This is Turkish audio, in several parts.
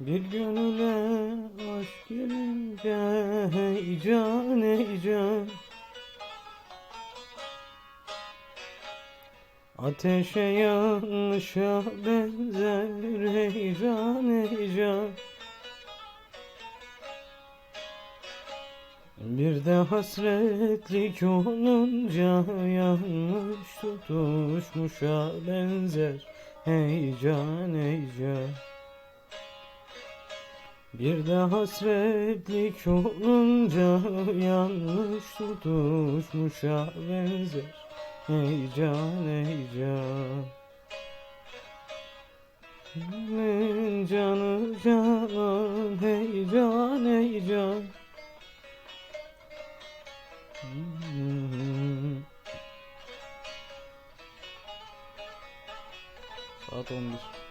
Bir gönüle aşk gelince heyecan heyecan Ateşe yanışa benzer heyecan heyecan Bir de hasretlik olunca yanmış tutuşmuşa benzer heyecan heyecan Bir de hasretlik olunca yanlış tutuşmuşa benzer. Heyecan heyecan Kimin canı canan heyecan Hmm. Saat 11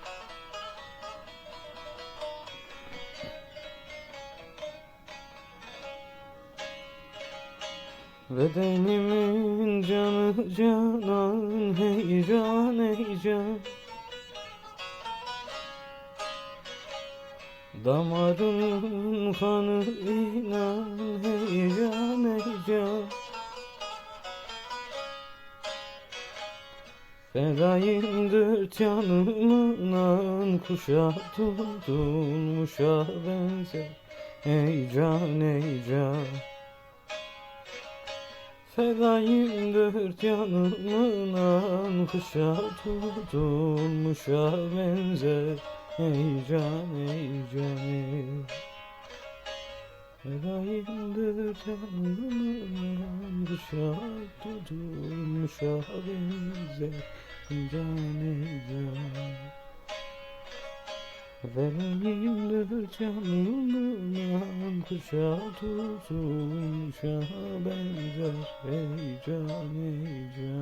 Bedenimin canı canan heyecan heyecan. Damarın kanı inan heyecan Fedayım dört yanımdan kuşa tutulmuşa benzer. Heyecan heyecan Fedayım dört yanımdan kuşa tutulmuşa benzer. Heyecan heyecan Fedayım dört yanımdan kuşa tutulmuşa benzer. Heyecan heyecan Fedayım dört yanımdan kuşa tutulmuşa benzer Heyecan heyecan